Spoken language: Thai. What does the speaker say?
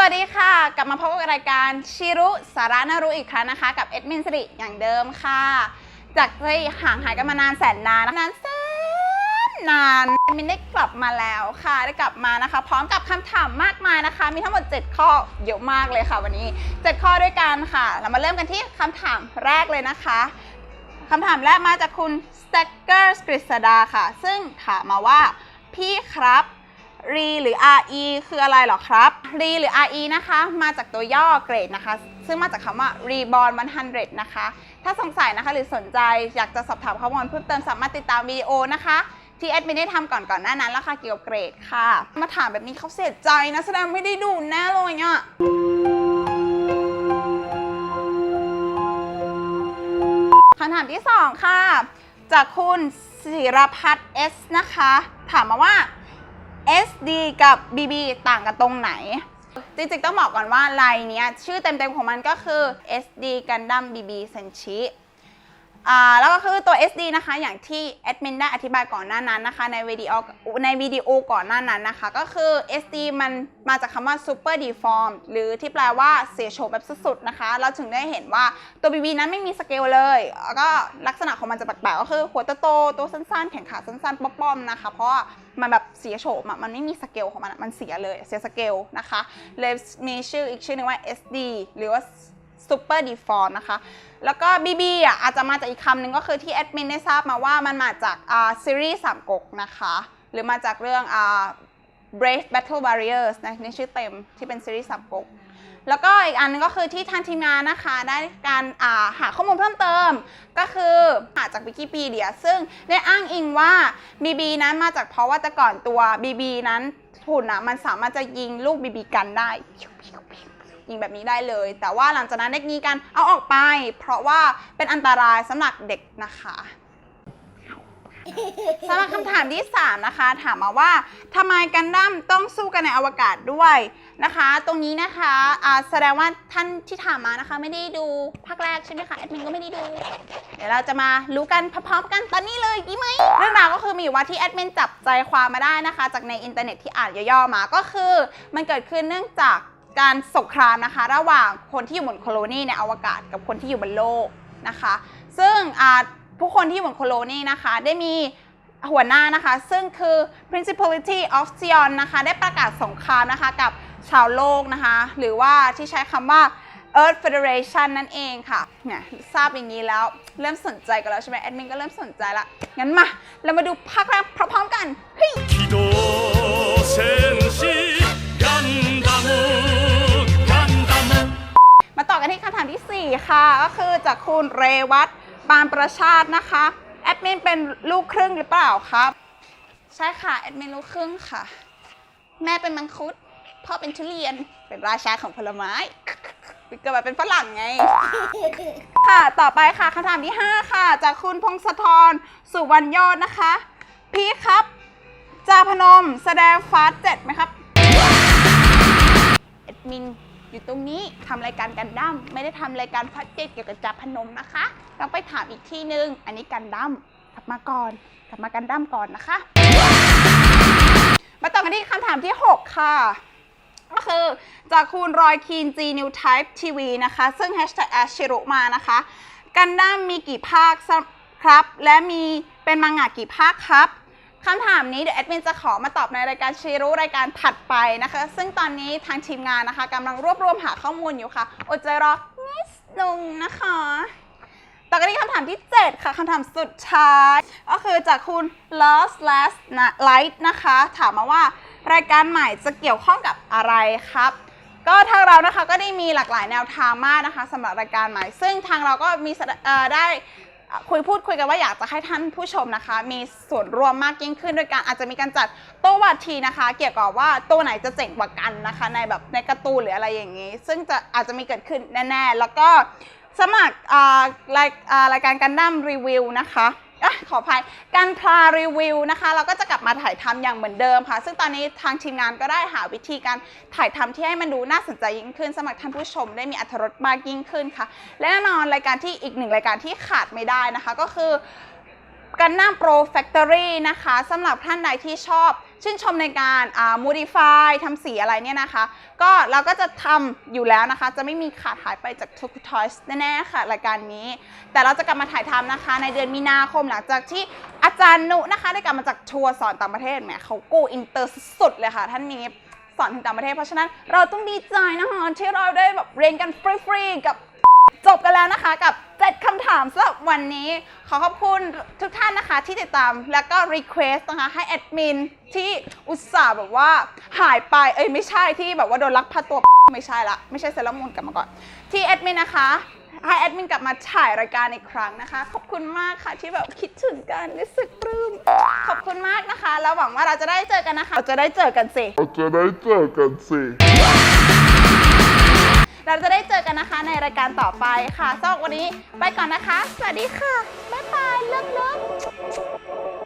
วัสดีค่ะ กลับมาพบกับรายการชิรุสาระนารู้อีกครั้งนะคะ กับเอ็ดมินสิริอย่างเดิมค่ะ จากที่ห่างหายกันมานานแสนนานนานแสนนานเอ็ดมินได้กลับมาแล้วค่ะได้กลับมานะคะ พร้อมกับคำถามมากมายนะคะ มีทั้งหมด 7 ข้อเยอะมากเลยค่ะ วันนี้ 7 ข้อด้วยกันค่ะ เรามาเริ่มกันที่คำถามแรกเลยนะคะคำถามแรกมาจากคุณสเต็กเกอร์กฤษดาค่ะ ซึ่งถามมาว่าพี่ครับ re หรือ re คืออะไรหรอครับ re หรือ re นะคะ มาจากตัวย่อเกรดนะคะ ซึ่งมาจากคำว่า reborn 100 นะคะ ถ้าสงสัยนะคะหรือสนใจอยากจะสอบถามข้อมูลเพิ่มเติมสามารถติดตามวิดีโอนะคะที่แอดมินได้ทำก่อนก่อนหน้านั้นแล้วค่ะเกี่ยวกับเกรดค่ะ มาถามแบบนี้เขาเสียใจนะแสดงไม่ได้ดูแน่เลยอะคำถามที่ 2 ค่ะ จากคุณศิรพัฒน์ S นะคะ ถามมาว่า SD กับ BB ต่างกันตรงไหน จริงๆ ต้องบอกก่อนว่าลายเนี้ย ชื่อเต็มๆของมันก็คือ SD Gundam BB Senshi แล้วก็คือตัว SD นะคะอย่างที่แอดมินได้อธิบายก่อนหน้านั้นนะคะในวิดีโอในวิดีโอก่อนหน้านั้นนะคะ ก็คือ SD มันมาจากคำว่า super deform หรือที่แปลว่าเสียโฉมแบบสุดๆนะคะ เราถึงได้เห็นว่าตัว BB นั้นไม่มีสเกลเลยแล้วก็ลักษณะของมันจะแปลกๆก็คือหัวโตๆตัวสั้นๆ แขนขาสั้นๆ ป้อมๆนะคะ เพราะมันแบบเสียโฉมมันไม่มีสเกลของมันมันเสียเลยเสียสเกลนะคะเลยมีชื่ออีกชื่อหนึงว่า SD หรือว่า super default นะคะ แล้วก็ BB อะอาจจะมาจากอีกคำหนึ่งก็คือที่แอดมินได้ทราบมาว่ามันมาจากอ่าซีรีส์สามก๊กนะคะ หรือมาจากเรื่องอ่า Brave Battle Warriors นะในชื่อเต็มที่เป็นซีรีส์สามก๊กแล้วก็อีกอันนึงก็คือที่ทางทีมงานนะคะได้การาหาข้อมูลเพิ่มเติม ก็คือหาจากวิกิพีเดียซึ่งได้อ้างอิงว่า BB นั้นมาจากเพราะว่าแต่ก่อนตัว BB นั้นหุ่นนะมันสามารถจะยิงลูก BB กันได้ ยิงแบบนี้ได้เลย แต่ว่าหลังจากนั้นได้มีการเอาออกไป เพราะว่าเป็นอันตรายสำหรับเด็กนะคะสำหรับคำถามที่ 3 นะคะ ถามมาว่าทำไมกันดั้มต้องสู้กันในอวกาศด้วยนะคะ ตรงนี้นะคะแสดงว่าท่านที่ถามมานะคะ ไม่ได้ดูภาคแรกใช่ไหมคะแอดมินก็ไม่ได้ดู เดี๋ยวเราจะมารู้กันพร้อมๆกันตอนนี้เลยดีไหมเรื่องราวก็คือมีอยู่ว่าที่แอดมินจับใจความมาได้นะคะ จากในอินเทอร์เน็ตที่อ่านย่อๆมาก็คือ มันเกิดขึ้นเนื่องจาก การสงครามนะคะ ระหว่างคนที่อยู่บนโคโลนีในอวกาศกับคนที่อยู่บนโลกนะคะ ซึ่งผู้คนที่อยู่บนโคโลนีนะคะ ได้มีหัวหน้านะคะ ซึ่งคือ Principality of Zion นะคะ ได้ประกาศสงครามนะคะกับชาวโลกนะคะ หรือว่าที่ใช้คำว่า Earth Federation นั่นเองค่ะเนี่ยทราบอย่างนี้แล้วเริ่มสนใจกันแล้วใช่ไหมแอดมินก็เริ่มสนใจละงั้นมา เรามาดูภาคแรกพร้อมๆกันเฮ้ย 4 ค่ะ ก็คือจากคุณเรวัตปานประชาตินะคะ แอดมินเป็นลูกครึ่งหรือเปล่าครับ ใช่ค่ะ แอดมินลูกครึ่งค่ะ แม่เป็นมังคุด พ่อเป็นทุเรียน เป็นราชาของผลไม้เกิดมาเป็นฝรั่งไง ค่ะ ต่อไปค่ะคำถามที่ 5 ค่ะ จากคุณพงศธร สุวรรณยอดนะคะ พี่ครับจาพนม แสดงฟาสเจ็ดไหมครับแอดมิน อยู่ตรงนี้ทำรายการกันดั้มไม่ได้ทำรายการพัดเจ็ดเกี่ยวกับจาพนมนะคะต้องไปถามอีกที่นึง อันนี้กันดั้มกลับมาก่อนกลับมากันดั้มก่อนนะคะ มาต่อกันที่คำถามที่ 6 ค่ะก็คือจากคุณรอยคีน G New Type TV นะคะ ซึ่ง Hashtag a s h i r o มานะคะ กันดั้มมีกี่ภาคครับ และมีเป็นมังงะกี่ภาคครับ คำถามนี้เดี๋ยวแอดมินจะขอมาตอบในรายการชีรู้รายการถัดไปนะคะ ซึ่งตอนนี้ทางทีมงานนะคะกำลังรวบรวมหาข้อมูลอยู่ค่ะ อดใจรอนิดนึงนะคะต่อกันที่คำถามที่ 7 ค่ะคำถามสุดท้าย ก็คือจากคุณ Lost Last Light นะคะ ถามมาว่ารายการใหม่จะเกี่ยวข้องกับอะไรครับ ก็ทางเรานะคะก็ได้มีหลากหลายแนวทางมากนะคะสำหรับรายการใหม่ ซึ่งทางเราก็มีได้ คุยพูดคุยกันว่าอยากจะให้ท่านผู้ชมนะคะ มีส่วนร่วมมากยิ่งขึ้นโดยการอาจจะมีการจัดโต้วัดทีนะคะ เกี่ยวกับว่าตัวไหนจะเจ๋งกว่ากันนะคะ ในแบบในการ์ตูนหรืออะไรอย่างนี้ ซึ่งจะอาจจะมีเกิดขึ้นแน่ๆ แล้วก็สมัครรายรายการกันดั้มรีวิวนะคะ ขออภัยการพลารีวิวนะคะ เราก็จะกลับมาถ่ายทำอย่างเหมือนเดิมค่ะ ซึ่งตอนนี้ทางทีมงานก็ได้หาวิธีการถ่ายทำที่ให้มันดูน่าสนใจยิ่งขึ้นสำหรับท่านผู้ชมได้มีอรรถรสมากยิ่งขึ้นค่ะ และแน่นอนรายการที่อีกหนึ่งรายการที่ขาดไม่ได้นะคะ ก็คือกันน้ำโปรแฟคทอรี่นะคะสำหรับท่านใดที่ชอบ ชื่นชมในการอ่า modify ทำสีอะไรเนี่ยนะคะ ก็เราก็จะทำอยู่แล้วนะคะ จะไม่มีขาดหายไปจาก t o k u Toys แน่ๆค่ะรายการนี้ แต่เราจะกลับมาถ่ายทำนะคะ ในเดือนมีนาคมหลังจากที่อาจารย์นุนะคะ ได้กลับมาจากทัวร์สอนต่างประเทศแหมเขากู้อินเตอร์สุดๆเลยค่ะ ท่านนี้สอนถึงต่างประเทศเพราะฉะนั้นเราต้องดีใจนะคะที่เราได้แบบเรียนกันฟรีๆกับ จบกันแล้วนะคะกับ 7คำถามสำหรับวันนี้ ขอขอบคุณทุกท่านนะคะที่ติดตามแล้วก็ Request นะคะให้แอดมินที่อุตส่าห์แบบว่าหายไป เอ้ยไม่ใช่ที่แบบว่าโดนลักพาตัวไม่ใช่ละ ไม่ใช่เซรามูนกลับมาก่อน ที่แอดมินนะคะให้แอดมินกลับมาถ่ายรายการอีกครั้งนะคะ ขอบคุณมากค่ะที่แบบคิดถึงกันรู้สึกปลื้มขอบคุณมากนะคะ แล้วหวังว่าเราจะได้เจอกันนะคะเราจะได้เจอกันสิเราจะได้เจอกันสิ เราจะได้เจอกันนะคะในรายการต่อไปค่ะสำหรับวันนี้ไปก่อนนะคะ สวัสดีค่ะ บ๊ายบายเลิฟเลิฟ